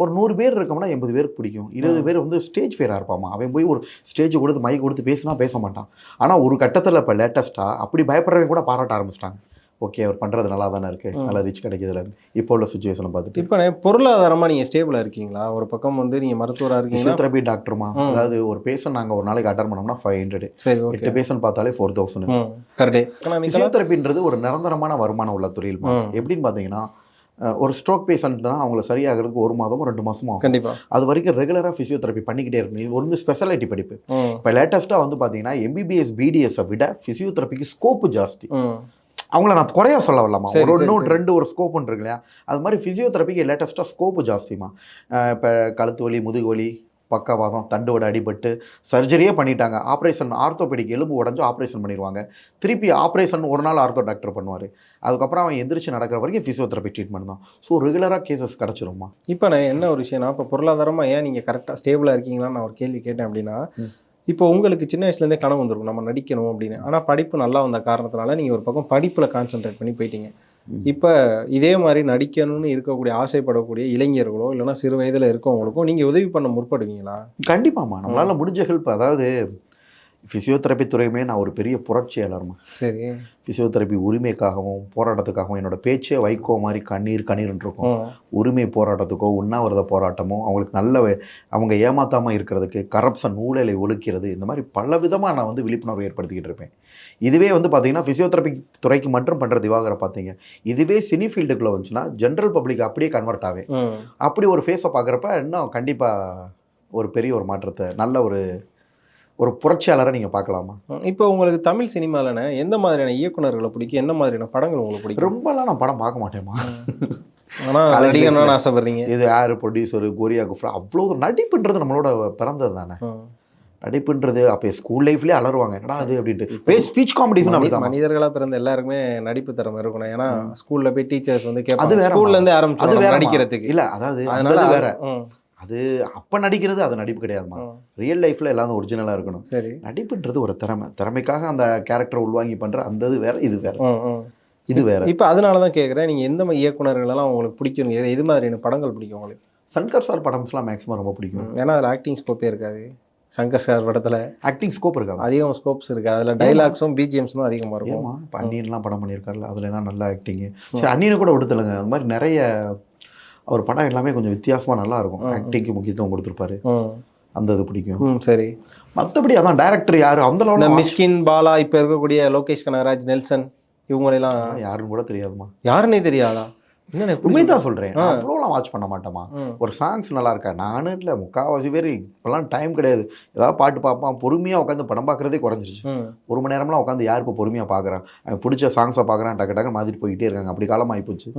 ஒரு நூறு பேர் இருக்கோம்னா எண்பது பேருக்கு பிடிக்கும். இருபது பேர் வந்து ஸ்டேஜ் ஃபேராக இருப்பாமா அவன் போய் ஒரு ஸ்டேஜ் கொடுத்து மைக் கொடுத்து பேசினா பேச மாட்டான். ஆனால் ஒரு கட்டத்தில் இப்போ லேட்டஸ்ட்டாக அப்படி பயப்படுறவங்க கூட பாராட்ட ஆரம்பிச்சிட்டாங்க. ஓகே அவர் பண்ணுறது நல்லா தானே இருக்குது. நல்லா ரிச் கிடைக்குதுல. இப்போ உள்ள சுச்சுவேஷனை பார்த்துட்டு. இப்போ பொருளாதாரமாக நீங்கள் ஸ்டேபிளாக இருக்கீங்களா? ஒரு பக்கம் வந்து நீங்கள் மருத்துவராக இருக்கீங்கன்னா ஃபிசியோதெரபி டாக்டர்மா. அதாவது ஒரு பேஷண்ட் நாங்கள் ஒரு நாளைக்கு அட்டன் பண்ணோம்னா ஃபைவ் ஹண்ட்ரட் சரி எட்டு பேஷண்ட் பார்த்தாலே ஃபோர் தௌசண்ட் பர் டே ஃபிசியோதெரபின்றது ஒரு நிரந்தரமான வருமானம் உள்ள தொழில்மா ம். எப்படின்னு பார்த்தீங்கன்னா ஒரு ஸ்ட்ரோக் பேஷண்ட்னா அவங்கள சரியாகிறதுக்கு ஒரு மாதமோ ரெண்டு மாசமோ ஆகும். கண்டிப்பாக அது வரைக்கும் ரெகுலராக ஃபிசியோதெரபி பண்ணிக்கிட்டே இருக்கணும். இது வந்து ஸ்பெஷாலிட்டி படிப்பு. இப்போ லேட்டஸ்ட்டாக வந்து பார்த்தீங்கன்னா எம்பிபிஎஸ் பிடிஎஸை விட ஃபிசியோதெரபிக்கு ஸ்கோப்பு ஜாஸ்தி. அவங்கள நான் குறைய சொல்ல வரலாமா? ஒரு சரி. ரெண்டு ஒரு ஸ்கோப் இருக்கு இல்லையா? அது மாதிரி ஃபிசியோதெரபிக்கு லேட்டஸ்ட்டாக ஸ்கோப்பு ஜாஸ்திமா இப்போ கழுத்து வலி முதுகு வலி பக்கவாதம் தண்டுவடை அடிபட்டு சர்ஜரியே பண்ணிட்டாங்க. ஆப்ரேஷன் ஆர்த்தோபெடிக் எலும்பு உடஞ்சு ஆப்ரேஷன் பண்ணிடுவாங்க. திருப்பி ஆப்ரேஷன் ஒரு நாள் ஆர்த்தோ டாக்டர் பண்ணுவார். அதுக்கப்புறம் அவன் எந்திரிச்சு நடக்கிற வரைக்கும் ஃபிசியோதெரபி ட்ரீட்மெண்ட் தான். ஸோ ரெகுலராக கேசஸ் கிடச்சிருமா? இப்போ நான் என்ன ஒரு விஷயம்னா இப்போ பொருளாதாரமாக ஏன் நீங்கள் கரெக்டாக ஸ்டேபிளாக இருக்கீங்களான்னு நான் ஒரு கேள்வி கேட்டேன் அப்படின்னா. இப்போ உங்களுக்கு சின்ன வயசுலேருந்தே கனவு வந்திருக்கும். நம்ம நடிக்கணும் அப்படின்னு. ஆனால் படிப்பு நல்லா வந்த காரணத்தினால நீங்கள் ஒரு பக்கம் படிப்பில் கான்சென்ட்ரேட் பண்ணி போயிட்டீங்க. இப்போ இதே மாதிரி நடிக்கணும்னு இருக்கக்கூடிய ஆசைப்படக்கூடிய இளைஞர்களோ இல்லைன்னா சிறு வயதில் இருக்கவங்களுக்கும் நீங்கள் உதவி பண்ண முற்படுவீங்களா? கண்டிப்பாமா நம்மளால முடிஞ்ச ஹெல்ப் அதாவது ஃபிசியோதெரபி துறையுமே நான் ஒரு பெரிய புரட்சியாளர்மா சரி. ஃபிசியோதெரபி உரிமைக்காகவும் போராட்டத்துக்காகவும் என்னோட பேச்சே வைகோ மாதிரி கண்ணீர் கண்ணீர்னு இருக்கும். உரிமை போராட்டத்துக்கோ உண்ணாவிரத போராட்டமோ அவங்களுக்கு நல்ல அவங்க ஏமாத்தாமல் இருக்கிறதுக்கு கரப்ஷன் ஊழலை ஒழிக்கிறது இந்த மாதிரி பல விதமாக நான் வந்து விழிப்புணர்வு ஏற்படுத்திக்கிட்டு இருப்பேன். இதுவே வந்து பார்த்தீங்கன்னா ஃபிசியோதெரபி துறைக்கு மட்டும் பண்ணுற திவாகரை பார்த்தீங்க இதுவே சினி ஃபீல்டுக்குள்ளே வந்துச்சுன்னா ஜென்ரல் பப்ளிக் அப்படியே கன்வெர்ட் ஆகும் அப்படி ஒரு ஃபேஸை பார்க்குறப்ப இன்னும் கண்டிப்பாக ஒரு பெரிய ஒரு மாற்றத்தை நல்ல ஒரு ஒரு புரட்சியாளரை நீங்கள் பார்க்கலாமா. இப்போ உங்களுக்கு தமிழ் சினிமாலன எந்த மாதிரியான இயக்குனர்களை பிடிக்கும்? என்ன மாதிரியான படங்கள் உங்களுக்கு பிடிக்கும்? ரொம்பலாம் நான் படம் பார்க்க மாட்டேமா ஆனால் நடிகணும்னு. ஆசைப்படுறீங்க? இது யார் ப்ரொடியூசர் கோரியா குஃப்ரா? அவ்வளோ நடிப்புன்றது நம்மளோட பிறந்தது தானே. நடிப்புன்றது அப்போ ஸ்கூல் லைஃப்லேயே அலறுவாங்க. என்னடா அது அப்படின்ட்டு. ஸ்பீச் காம்படிஷன் மனி- அப்படிதான் மனிதர்களா பிறந்த எல்லாருக்குமே நடிப்பு திறமை இருக்கணும். ஏன்னா ஸ்கூல்ல போய் டீச்சர்ஸ் வந்து கேட்பாங்க வேறம்மா. ஸ்கூல்ல இருந்து அது ஆரம்பிச்சு வேற நடிக்கிறதுக்கு. இல்ல அதாவது அதனால வேற. அது அப்போ நடிக்கிறது அது நடிப்பு கிடையாதுமா. ரியல் லைஃப்பில் எல்லாரும் ஒரிஜினலாக இருக்கணும். சரி. நடிப்புன்றது ஒரு திறமை. திறமைக்காக அந்த கேரக்டரை உள்வாங்கி பண்ணுற அந்த இது வேற இது வேற. இது வேற. இப்போ அதனால தான் கேட்குறேன் நீங்கள் எந்த மாதிரி இயக்குனர்கள் எல்லாம் உங்களுக்கு பிடிக்கும் எது மாதிரியான படங்கள் பிடிக்கும் உங்களுக்கு? சங்கர் சார் படம்ஸ்லாம் மேக்ஸிமம் ரொம்ப பிடிக்கும். ஏன்னா அதில் ஆக்டிங் ஸ்கோப்பே இருக்காது. சங்கர் சார் படத்தில் ஆக்டிங் ஸ்கோப் இருக்காது. அதிகம் ஸ்கோப்ஸ் இருக்குது அதில் டைலாக்ஸும் பிஜிஎம்ஸ் தான் அதிகமாக இருக்கும். இப்போ அன்னியன்லாம் படம் பண்ணியிருக்காருல்ல அதுல எல்லாம் நல்ல ஆக்டிங்கு சரி அன்னியனை கூட விடுத்தலைங்க அந்த மாதிரி நிறைய அவர் படம் எல்லாமே கொஞ்சம் வித்தியாசமா நல்லா இருக்கும் ஆக்டிங்க்கு முக்கியத்துவம் கொடுத்துருப்பாரு. அந்த இது பிடிக்கும். சரி. மற்றபடி அதான் டைரக்டர் யாரு? அந்த மிஸ்கின் பாலா இப்போ இருக்கக்கூடிய லோகேஷ் கனகராஜ் நெல்சன் இவங்களெல்லாம் யாருன்னு கூட தெரியாதுமா யாருன்னே தெரியாதா? என்ன உண்மை தான் சொல்கிறேன் அவ்வளோலாம் வாட்ச் பண்ண மாட்டேமா. ஒரு சாங்ஸ் நல்லா இருக்கா நானும் இல்லை முக்கால்வாசி பேர் இப்போல்லாம் டைம் கிடையாது. ஏதாவது பாட்டு பார்ப்பான் பொறுமையாக உட்காந்து படம் பார்க்குறதே குறைஞ்சிருச்சு. ஒரு மணி நேரம்லாம் உட்காந்து யார் இப்போ பொறுமையாக பார்க்குறான்? பிடிச்ச சாங்ஸை பார்க்குறான் டக்கு டக்கு மாற்றிட்டு போயிட்டே இருக்காங்க. அப்படி காலம் ஆகிப்போச்சு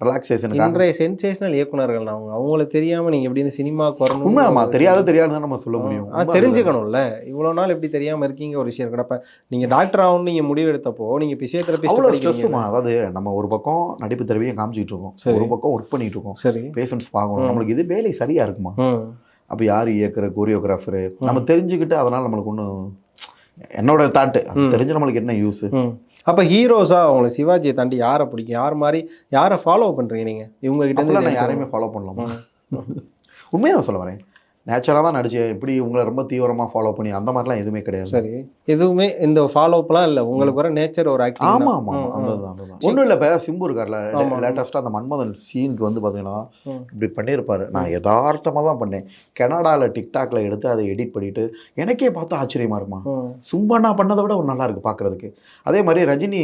ம் ரிலாக்ஸேஷனுக்காக இன்றைய சென்சேஷனல் இயக்குனர்கள் அவங்க. அவங்கள தெரியாம நீங்க எப்படி இந்த சினிமாவுக்கு வரணும் உண்மையாமா தெரியாத தெரியாது தான் நம்ம சொல்ல முடியும். ஆனா உண்மை தெரிஞ்சுக்கணும்ல. இவ்வளவு நாள் எப்படி தெரியாம இருக்கீங்க ஒரு விஷயம் அப்ப நீங்க டாக்டர் ஆகணும் நீங்க முடிவு எடுத்தப்போ நீங்க அவ்வளோ பிசியோதெரபிஸ்ட் ஸ்ட்ரெஸ்ஸுமா அதாவது நம்ம ஒரு பக்கம் நடிப்பு திறமையை காமிச்சிட்டு இருக்கோம். சரி. ஒரு பக்கம் ஒர்க் பண்ணிட்டு இருக்கோம். சரி. பேஷண்ட்ஸ் பார்க்கணும். நம்மளுக்கு இது வேலை சரியா இருக்குமா? அப்போ யார் இயக்குற கோரியோகிராஃபரு நம்ம தெரிஞ்சுக்கிட்டு அதனால நம்மளுக்கு ஒன்றும் என்னோட தாட்டு தெரிஞ்சு நம்மளுக்கு என்ன யூஸ் அப்ப ஹீரோஸா உங்களுக்கு சிவாஜியை தாண்டி யாரை பிடிக்கும்? யார் மாதிரி யாரை ஃபாலோ பண்றீங்க நீங்க? இவங்க கிட்ட அப்பெல்லாம் நான் யாரையுமே ஃபாலோ பண்ணலாமா? உண்மையாக சொல்ல வரேன். நேச்சராக தான் நடிச்சேன் எப்படி உங்களை ரொம்ப தீவிரமாக ஃபாலோ பண்ணி அந்த மாதிரிலாம் எதுவுமே கிடையாது. சரி. எதுவுமே இந்த ஃபாலோப்லாம் இல்ல. உங்களுக்கு வர நேச்சர் ஒரு ஆக்டிங் ஆமா ஆமா அந்த அந்த ஒன்றும் இல்லை இப்போ சிம்பு இருக்கார்ல. லேட்டஸ்ட்டாக அந்த மன்மதன் சீனுக்கு வந்து பார்த்தீங்கன்னா. இப்படி பண்ணியிருப்பாரு நான் யதார்த்தமாக தான் பண்ணேன். கனடாவில் டிக்டாக்ல எடுத்து அதை எடிட் பண்ணிட்டு எனக்கே பார்த்து ஆச்சரியமா இருக்குமா? சும்மா பண்ணதை விட ஒரு நல்லா இருக்கு பார்க்கறதுக்கு அதே மாதிரி ரஜினி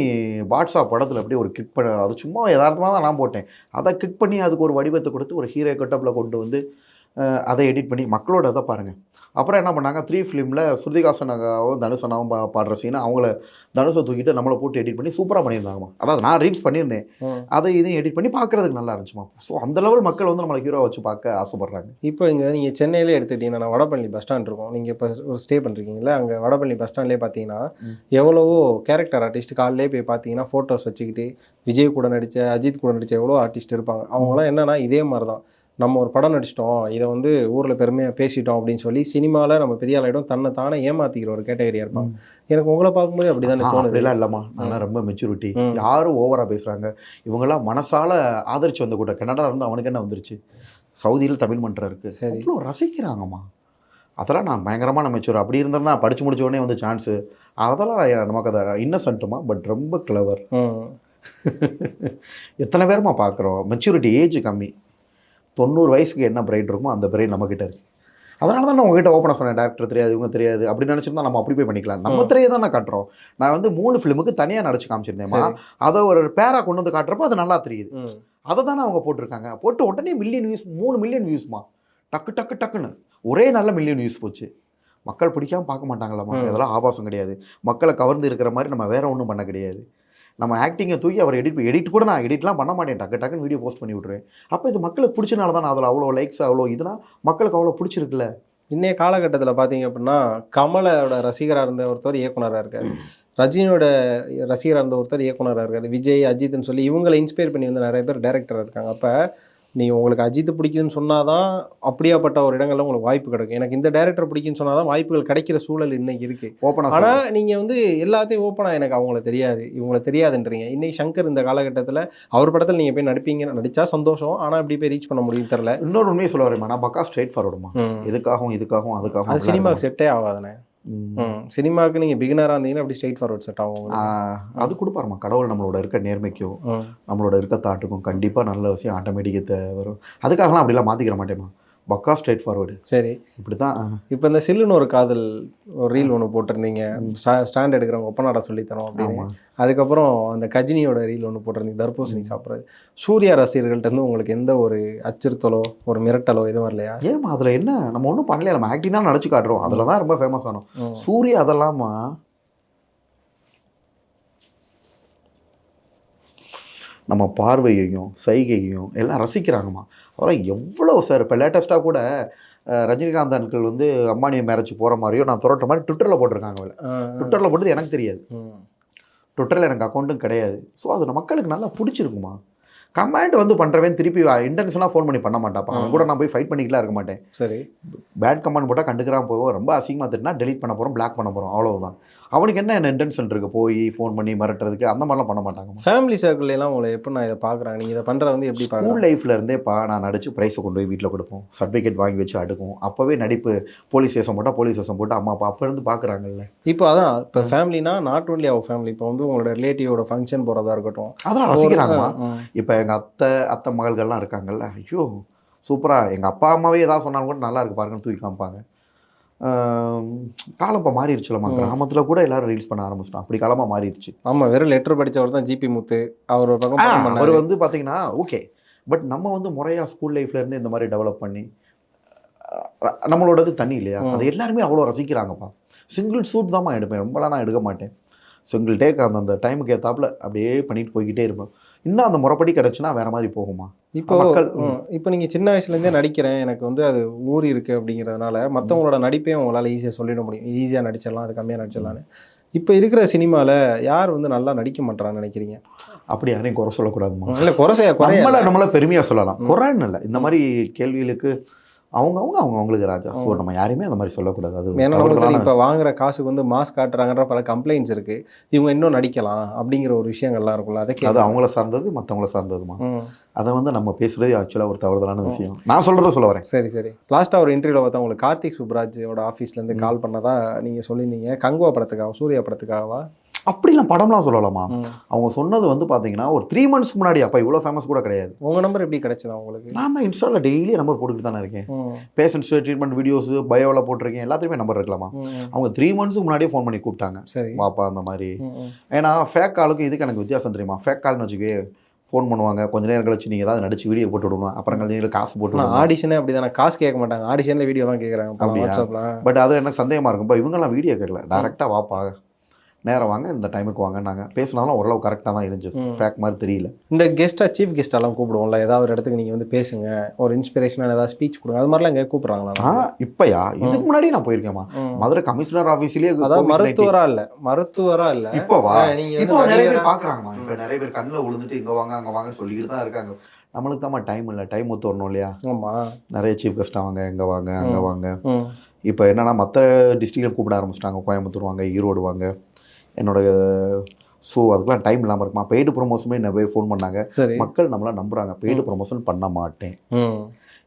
வாட்ஸ்அப் படத்தில் அப்படியே ஒரு கிக் பண்ண அது சும்மா யதார்த்தமாக தான் நான் போட்டேன். அதை கிக் பண்ணி அதுக்கு ஒரு வடிவத்தை கொடுத்து ஒரு ஹீரோ கட்டப்பில் கொண்டு வந்து அதை எடிட் பண்ணி மக்களோட இதை பாருங்கள் அப்புறம் என்ன பண்ணாங்க? த்ரீ ஃபிலிமில் ஸ்ருதிகாசனாவும் தனுஷனாவும் பா பாடுற சீனை அவங்கள தனுஷை தூக்கிட்டு நம்மளை போட்டு எடிட் பண்ணி சூப்பராக பண்ணியிருந்தாங்கம்மா. அதாவது நான் ரீல்ஸ் பண்ணியிருந்தேன். அதை இதையும் எடிட் பண்ணி பார்க்கறதுக்கு நல்லா இருந்துச்சுமா ஸோ அந்த லெவல் மக்கள் வந்து நம்மளை ஹீரோ வச்சு பார்க்க ஆசைப்படுறாங்க. இப்போ இங்கே நீங்கள் சென்னையிலே எடுத்துக்கிட்டீங்கன்னா நான் வடபழனி பஸ் ஸ்டாண்ட் இருக்கும். நீங்கள் இப்போ ஒரு ஸ்டே பண்ணுறீங்களா அங்கே வடபழனி பஸ் ஸ்டாண்ட்லேயே பார்த்தீங்கன்னா எவ்வளவோ கேரக்டர் ஆர்டிஸ்ட் காலையிலே போய் பார்த்தீங்கன்னா ஃபோட்டோஸ் வச்சுக்கிட்டு விஜய் கூட நடித்த அஜித் கூட நடித்த எவ்வளோ ஆர்டிஸ்ட் இருப்பாங்க. அவங்களாம் என்னன்னா இதே மாதிரி தான் நம்ம ஒரு படம் நடிச்சிட்டோம் இதை வந்து ஊரில் பெருமையாக பேசிட்டோம் அப்படின்னு சொல்லி சினிமாவில் நம்ம பெரிய ஆளாயிடும் தன்னை தானே ஏமாத்திக்கிற ஒரு கேட்டகரியாக இருப்பாங்க எனக்கு உங்களை பார்க்கும்போது அப்படி தானே தோணுது. அப்படிலாம் இல்லைம்மா. நல்லா ரொம்ப மெச்சூரிட்டி. யாரும் ஓவராக பேசுகிறாங்க இவங்கெல்லாம் மனசால ஆதரிச்சு வந்த கூட்டம். கனடா இருந்து அவனுக்கு என்ன வந்துருச்சு? சவுதியில் தமிழ் மன்றம் இருக்கு. சரி. அவ்வளோ ரசிக்கிறாங்கம்மா. அதெல்லாம் நான் பயங்கரமான மெச்சூர் அப்படி இருந்தால் தான் படிச்சு முடிச்ச உடனே வந்து சான்ஸு அதெல்லாம் நான் நமக்கு அதை இன்னசென்ட்டுமா பட் ரொம்ப கிளவர் எத்தனை பேருமா பார்க்குறோம்? மெச்சூரிட்டி ஏஜ் கம்மி. தொண்ணூறு வயசுக்கு என்ன பிரைட் இருக்குமோ அந்த பிரைட் நம்மக்கிட்ட இருக்கு. அதனால தான் நான் உங்ககிட்ட ஓப்பனாக சொன்னேன் டேரக்டர் தெரியாது இவங்க தெரியாது அப்படி நினச்சிருந்தா நம்ம அப்படி போய் பண்ணிக்கலாம். நம்ம திரையை தான் நான் காட்டுறோம். நான் வந்து மூணு ஃபிலிமுக்கு தனியாக நடிச்சு காமிச்சிருந்தேன்மா சரி. அதை ஒரு பேரா கொண்டு வந்து காட்டுறப்போ அது நல்லா தெரியுது. அதை தானே அவங்க போட்டிருக்காங்க. போட்டு உடனே மில்லியன் வியூஸ் மூணு மில்லியன் வியூஸ்மா டக்கு டக்கு டக்குன்னு. ஒரே நல்ல மில்லியன் வியூஸ் போச்சு. மக்கள் பிடிக்காம பார்க்க மாட்டாங்களாம்மா. இதெல்லாம் ஆபாசம் கிடையாது. மக்களை கவர்ந்து இருக்கிற மாதிரி நம்ம வேற ஒன்றும் பண்ண கிடையாது. நம்ம ஆக்டிங்கை தூக்கி அவர் எடிட் எடிட் கூட நான் எடிட்லாம் பண்ண மாட்டேன். டக்கு டக்குன்னு வீடியோ போஸ்ட் பண்ணி விட்ருவேன் அப்போ இது மக்களுக்கு பிடிச்சனால தான் அதில் அவ்வளோ லைக்ஸ் அவ்வளோ இதுனா மக்களுக்கு அவ்வளோ பிடிச்சிருக்குல்ல. இன்னைய காலகட்டத்தில் பார்த்தீங்க அப்படின்னா கமலோட ரசிகராக இருந்த ஒருத்தர் இயக்குனராக இருக்காரு. ரஜினியோட ரசிகராக இருந்த ஒருத்தர் இயக்குனராக இருக்காரு. விஜய் அஜித்னு சொல்லி இவங்களை இன்ஸ்பயர் பண்ணி வந்து நிறைய பேர் டேரக்டராக இருக்காங்க. அப்போ நீங்கள் உங்களுக்கு அஜித் பிடிக்குதுன்னு சொன்னாதான் அப்படியாப்பட்ட ஒரு இடங்கள்ல உங்களுக்கு வாய்ப்பு கிடைக்கும். எனக்கு இந்த டேரக்டர் பிடிக்குன்னு சொன்னாதான் வாய்ப்புகள் கிடைக்கிற சூழல் இன்னைக்கு இருக்கு. ஓப்பனாக ஆனால் நீங்கள் வந்து எல்லாத்தையும் ஓப்பனாக எனக்கு அவங்கள தெரியாது. இவங்கள தெரியாதுன்றீங்க. இன்னைக்கு சங்கர் இந்த காலகட்டத்தில் அவர் படத்தில் நீங்கள் போய் நடிப்பீங்க நடிச்சா சந்தோஷம். ஆனால் இப்படி போய் ரீச் பண்ண முடியும் தெரில இன்னொரு உண்மையை சொல்ல வரேன் நான் பக்கா ஸ்ட்ரைட் ஃபார்வர்டுமா இதுக்காகவும் இதுக்காகவும் அதுக்காகவும் அது சினிமாவுக்கு செட்டே ஆகாதுண்ணே. சினிமாவுக்கு நீங்கள் பிகினராக இருந்தீங்கன்னா அப்படி ஸ்ட்ரைட் ஃபார்வர்ட் செட் ஆகும் அது கொடுப்பாருமா கடவுள் நம்மளோட இருக்க நேர்மைக்கும் நம்மளோட இருக்க தாட்டுக்கும் கண்டிப்பாக நல்ல விஷயம் ஆட்டோமேட்டிக்கை வரும். அதுக்காகலாம் அப்படிலாம் மாற்றிக்கிற மாட்டேமா பக்கா ஸ்ட்ரைட் ஃபார்வர்டு சரி. இப்படி தான் இப்போ இந்த சில்லுன்னு ஒரு காதல் ஒரு ரீல் ஒன்று போட்டிருந்தீங்க. ஸ்டாண்ட் எடுக்கிறவங்க ஒப்பனாடா சொல்லித்தரோம் அப்படின்னு. அதுக்கப்புறம் அந்த கஜினியோட ரீல் ஒன்று போட்டிருந்தீங்க தர்பூசணி சாப்பிட்றது. சூர்யா ரசிகர்கள்ட்ட இருந்து உங்களுக்கு எந்த ஒரு அச்சுறுத்தலோ ஒரு மிரட்டலோ எதுவும் வரலையா? ஏமா அதில் என்ன? நம்ம ஒன்றும் பண்ணல நம்ம ஆக்டிங் தான் நடிச்சு காட்டுறோம். அதில் தான் ரொம்ப ஃபேமஸ் ஆனோம். சூர்யா அதெல்லாமா? நம்ம பார்வையையும் சைகையையும் எல்லாம் ரசிக்கிறாங்கம்மா. அதெல்லாம் எவ்வளோ சார்? இப்போ லேட்டஸ்ட்டாக கூட ரஜினிகாந்த் அன்கள் வந்து அம்பானியை மேரேஜ் போகிற மாதிரியோ நான் துரட்டுற மாதிரி ட்விட்டரில் போட்டிருக்காங்க அவளை. ட்விட்டரில் போட்டது எனக்கு தெரியாது. ட்விட்டரில் எனக்கு அக்கௌண்ட்டும் கிடையாது. ஸோ அது மக்களுக்கு நல்லா பிடிச்சிருக்குமா? கமெண்ட் வந்து பண்ணுறவன் திருப்பி இன்டென்ஷனாக ஃபோன் பண்ணி பண்ண மாட்டாப்பா. அவன் கூட நான் போய் ஃபைட் பண்ணிக்கலாம் இருக்க மாட்டேன். சரி. பேட் கமெண்ட் போட்டால் கண்டுக்கிறான் போவோம் ரொம்ப அசிங்கமாக திட்டினா delete பண்ண போகிறோம் பிளாக் பண்ண போகிறோம் அவ்வளவுதான். அவனுக்கு என்ன என்ன இன்டென்ஷன் இருக்குது போய் ஃபோன் பண்ணி மிரட்டுறதுக்கு அந்த மாதிரிலாம் பண்ண மாட்டாங்க ஃபேமிலி சர்க்கிள் எல்லாம் உங்களை எப்படி நான் இதை பார்க்குறேன்? நீங்கள் இதை பண்ணுறத வந்து எப்படி ஸ்கூல் லைஃப்ல இருந்தேப்பா நான் நடிச்சு ப்ரைஸை கொண்டு போய் வீட்டில் கொடுப்போம். சர்டிஃபிகேட் வாங்கி வச்சு அடுக்கும். அப்போவே நடிப்பு போலீஸ் ஸ்டேஷன் போட்டால் போலீஸ் ஸ்டேஷன் போட்டு அம்மா அப்பா அப்போ இருந்து பார்க்குறாங்கல்ல. இப்போ அதான் இப்போ ஃபேமிலினா நாட் ஒன்லி அவர் ஃபேமிலி இப்போ வந்து உங்களோட ரிலேட்டிவோட ஃபங்க்ஷன் போகிறதா இருக்கட்டும். அதெல்லாம் ரசிக்கிறாங்கம்மா. இப்போ எங்கள் அத்தை அத்தை மகள்கள்லாம் இருக்காங்கல்ல ஐயோ சூப்பராக எங்கள் அப்பா அம்மாவே ஏதாவது சொன்னாலும் கூட நல்லா இருக்கு பாருங்கன்னு தூக்கி காமிப்பாங்க. காலம் இப்போ மாறிடுச்சுலம்மா. கிராமத்தில் கூட எல்லாரும் ரீல்ஸ் பண்ண ஆரம்பிச்சிட்டோம் அப்படி காலமாக மாறிடுச்சு. ஆமாம் வெறும் லெட்டர் படித்தவர் தான் ஜிபி முத்து. அவர் ஒரு பக்கம் படம் அவர். வந்து பார்த்தீங்கன்னா ஓகே பட் நம்ம வந்து முறையாக ஸ்கூல் லைஃப்ல இருந்து இந்த மாதிரி டெவலப் பண்ணி நம்மளோடது தண்ணி இல்லையா. அது எல்லாருமே அவ்வளோ ரசிக்கிறாங்கப்பா. சிங்கிள் சூட் தான்மா எடுப்பேன். ரொம்பலாம் நான் எடுக்க மாட்டேன். சிங்கிள் டேக் அந்த அந்த டைமுக்கு ஏத்தாப்புல அப்படியே பண்ணிட்டு போய்கிட்டே இருப்பேன். இன்னும் அந்த முறைப்படி கிடச்சுன்னா வேற மாதிரி போகுமா? இப்போ மக்கள், இப்போ நீங்கள் சின்ன வயசுலேருந்தே நடிக்கிறேன் எனக்கு வந்து அது ஊறி இருக்கு அப்படிங்கிறதுனால மற்றவங்களோட நடிப்பையும் உங்களால் ஈஸியாக சொல்லிட முடியும். ஈஸியாக நடிச்சிடலாம் அது கம்மியாக நடிச்சிடலான்னு இப்போ இருக்கிற சினிமாவில் யார் வந்து நல்லா நடிக்க மாட்டாங்கன்னு நினைக்கிறீங்க? அப்படி யாரையும் குறை சொல்லக்கூடாதுமா? இல்லை குறைசையா குறைய நம்மள நம்மள பெருமையா சொல்லலாம். குறைன்னு இல்லை. இந்த மாதிரி கேள்விகளுக்கு அவங்கவுங்க அவங்க அவங்களுக்கு ராஜா. ஸோ நம்ம யாரையுமே அந்த மாதிரி சொல்லக்கூடாது. அது ஏன்னா இப்போ வாங்குற காசுக்கு வந்து மாஸ் காட்டுறாங்கன்ற பல கம்ப்ளைண்ட்ஸ் இருக்கு. இவங்க இன்னும் நடிக்கலாம் அப்படிங்கிற ஒரு விஷயங்கள்லாம் இருக்கும்ல அதை அது அவங்கள சார்ந்தது மற்றவங்கள சார்ந்ததுமா? அதை வந்து நம்ம பேசுறது ஆக்சுவலாக ஒரு தவறுதலான விஷயம். நான் சொல்றத சொல்ல வரேன். சரி சரி. லாஸ்ட்டாக ஒரு இன்டர்வியூவில் பார்த்தா உங்களுக்கு கார்த்திக் சுப்ராஜோட ஆஃபீஸ்லேருந்து கால் பண்ணதா நீங்கள் சொல்லியிருந்தீங்க. கங்குவா படத்துக்காக சூர்யா படத்துக்காகவா? அப்படிலாம் படம்லாம் சொல்லலாமா. அவங்க சொன்னது வந்து பார்த்தீங்கன்னா ஒரு த்ரீ மந்த்ஸ்க்கு முன்னாடி அப்போ இவ்வளோ ஃபேமஸ் கூட கிடையாது. உங்கள் நம்பர் எப்படி கிடைச்சதா உங்களுக்கு நான் தான் இன்ஸ்டாவில் டெய்லி நம்பர் போட்டுக்கிட்டு தானே இருக்கேன். பேஷண்ட்ஸ் ட்ரீட்மெண்ட் வீடியோஸ் பயோவில் போட்டிருக்கேன் எல்லாத்துலேயுமே நம்பர் இருக்கலாமா. அவங்க த்ரீ மந்த்ஸ்க்கு முன்னாடியே ஃபோன் பண்ணி கூப்பிட்டாங்க. சரி. வாப்பா அந்த மாதிரி. ஏன்னா ஃபேக் காலுக்கு இதுக்கு எனக்கு வித்தியாசம் தெரியுமா? ஃபேக் கால்னு வச்சுக்கவே ஃபோன் பண்ணுவாங்க கொஞ்ச நேரம் கழிச்சு நீங்கள் ஏதாவது நடிச்சு வீடியோ போட்டு விடணும் அப்புறம் நீங்கள் காசு போட்டு ஆடிஷனே அப்படி தானே காசு கேட்க மாட்டாங்க. ஆடிஷனில் வீடியோ தான் கேட்குறாங்க பட் அது எனக்கு சந்தேகமாக இருக்கும். இப்போ இவங்கெல்லாம் வீடியோ கேட்கல டேரெக்டாக வாப்பா. நேரம் வாங்க இந்த டைமுக்கு வாங்கன்னாங்க. பேசினாலும் ஓரளவு கரெக்டாக தான் இருந்துச்சு. ம். ஃபேக் மாதிரி தெரியல. இந்த கெஸ்ட்டாக சீஃப் கெஸ்ட்டெல்லாம் கூப்பிடுவோம்ல ஏதாவது ஒரு இடத்துக்கு நீங்கள் வந்து பேசுங்க ஒரு இன்ஸ்பிரேஷனாக ஏதாவது ஸ்பீச் கொடுங்க அது மாதிரிலாம் இங்கே கூப்பிட்றாங்களா இப்போயா? இதுக்கு முன்னாடி நான் போயிருக்கேன்மா மதுரை கமிஷனர் ஆஃபீஸ்லேயே அதாவது மருத்துவரா இல்ல? மருத்துவரா இல்ல? இப்போ வா ஆ, நீங்க வந்து இப்போ நிறைய பேர் பார்க்குறாங்கம்மா இப்போ நிறைய பேர் கண்ணில் விழுந்துட்டு இங்கே வாங்க அங்கே வாங்கன்னு சொல்லிட்டு தான் இருக்காங்க. நம்மளுக்கு தான் டைம் இல்லை. டைம் ஒத்து வரணும் இல்லையா? ஆமா. நிறைய சீஃப் கெஸ்ட்டாக வாங்க இங்கே வாங்க அங்கே வாங்க. இப்போ என்னன்னா மற்ற டிஸ்ட்ரிக்டில் கூப்பிட ஆரம்பிச்சிட்டாங்க. கோயம்புத்தூர் வாங்க ஈரோடு வாங்க. என்னோட ஸோ அதுக்கெலாம் டைம் இல்லாமல் இருக்குமா? பெய்டு ப்ரொமோஷனுமே நிறைய பேர் ஃபோன் பண்ணாங்க. மக்கள் நம்மள நம்புறாங்க. பெய்டு ப்ரொமோஷன் பண்ண மாட்டேன்.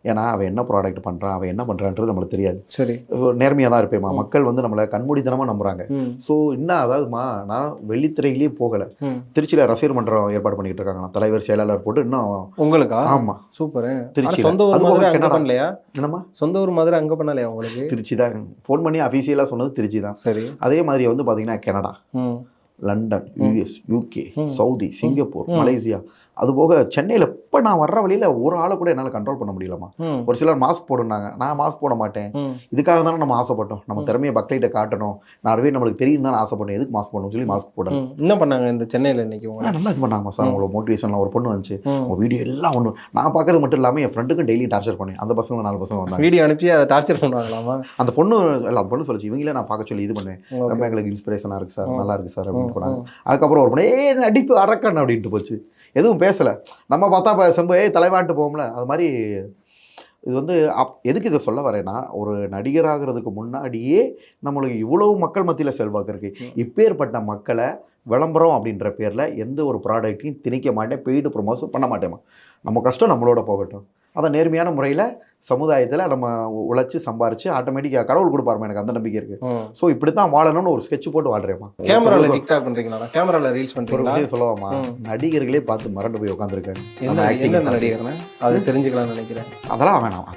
ஏன்னா அவன் என்ன ப்ராடக்ட் பண்ணுறான் அவன் என்ன பண்ணுறான்றது நம்மளுக்கு தெரியாது. சரி. நேர்மையாக தான் இருப்பேம்மா. மக்கள் வந்து நம்மளை கண்மூடித்தனமாக நம்புறாங்க. ம். ஸோ இன்னும் அதாவதுமா நான் வெள்ளித்திரையிலேயே போகலை. திருச்சியில் ரசிகர் மன்றம் ஏற்பாடு பண்ணிக்கிட்டு இருக்காங்க தலைவர் செயலாளர் போட்டு இன்னும் உங்களுக்கா? ஆமாம் சூப்பர். திருச்சியில. சொந்த ஊர் மாதிரி அங்க. பண்ணலையா? என்னம்மா? சொந்த ஊர் மாதிரி அங்க பண்ணலையா உங்களுக்கு? திருச்சி தான் ஃபோன் பண்ணி அஃபீஷியலாக சொன்னது திருச்சி தான் சரி. அதே மாதிரி வந்து பார்த்தீங்கன்னா Canada London US UK. Saudi Singapore. Malaysia அது போக சென்னையில் இப்போ நான் வர்ற வழியில் ஒரு ஆளை கூட என்னால் கண்ட்ரோல் பண்ண முடியலம்மா. ம். ஒரு சிலர் மாஸ்க் போடுனாங்க. நான் மாஸ்க் போட மாட்டேன். இதுக்காக தானே நம்ம ஆசைப்பட்டோம். நம்ம திறமையை பக்லைட்டை காட்டணும். நாலுவே நம்மளுக்கு தெரியும் தான் ஆசைப்பட்டோம். எதுக்கு மாஸ்க் போடணும் சொல்லி மாஸ்க் போடணும். என்ன பண்ணாங்க இந்த சென்னையில இன்னைக்கு நல்லா இது பண்ணாங்க சார். அவங்களோட மோட்டிவேஷனில் ஒரு பொண்ணு வந்துச்சு. உங்கள் வீடியோ எல்லாம் ஒன்று நான் பார்க்கறது மட்டும் இல்லாமல் என் ஃப்ரெண்டுக்கும் டெய்லி டார்ச்சர் பண்ணேன். அந்த பசங்க நாலு பசங்க வந்தாங்க. வீடியோ அனுப்பி அதை டார்ச்சர் பண்ணுவாங்களாமா அந்த பொண்ணு இல்லை அந்த பொண்ணு சொல்லிச்சு. இவங்களே நான் பார்க்க சொல்லி இது பண்ணேன். ரொம்ப எங்களுக்கு இன்ஸ்பிரேஷனாக இருக்குது சார். நல்லா இருக்குது சார் அப்படின்னு போனாங்க. அதுக்கப்புறம் ஒரு பொண்ணு ஏ நடிப்பு அரக்கன் அப்படின்ட்டு போச்சு. எதுவும் பேசலை. நம்ம பார்த்தா இப்போ செம்பு ஏய் தலைவான்ட்டு போவோம்ல. அது மாதிரி இது வந்து அப் எதுக்கு இதை சொல்ல வரேன்னா ஒரு நடிகராகிறதுக்கு முன்னாடியே நம்மளுக்கு இவ்வளவு மக்கள் மத்தியில் செல்வாக்கு இருக்குது. இப்பேற்பட்ட மக்களை விளம்பரம் அப்படின்ற பேரில் எந்த ஒரு ப்ராடக்ட்டையும் திணிக்க மாட்டேன் பெய்டு ப்ரொமோஷன் பண்ண மாட்டேமா நம்ம கஷ்டம் நம்மளோட போகட்டும். அதை நேர்மையான முறையில் சமுதாயத்தில் நம்ம உழைச்சி சம்பாரிச்சு ஆட்டோமேட்டிக்காக கடவுள் கொடுப்பாருமா எனக்கு அந்த நம்பிக்கை இருக்குது ம். ஸோ இப்படி தான் வாழணும்னு ஒரு ஸ்கெட்ச் போட்டு வாழ்றேம்மா. கேமரால ஒரு டிக்டாக் பண்றீங்களா? கேமரால ரீல்ஸ் ஒரு பண்றீங்களா? விஷயம் சொல்லவாமா. நடிகர்களே பார்த்து மறந்து போய் உட்காந்துருக்காங்க என்ன நடிகர்னு? அது தெரிஞ்சுக்கலாம்னு நினைக்கிறேன். அதெல்லாம் வேணாம்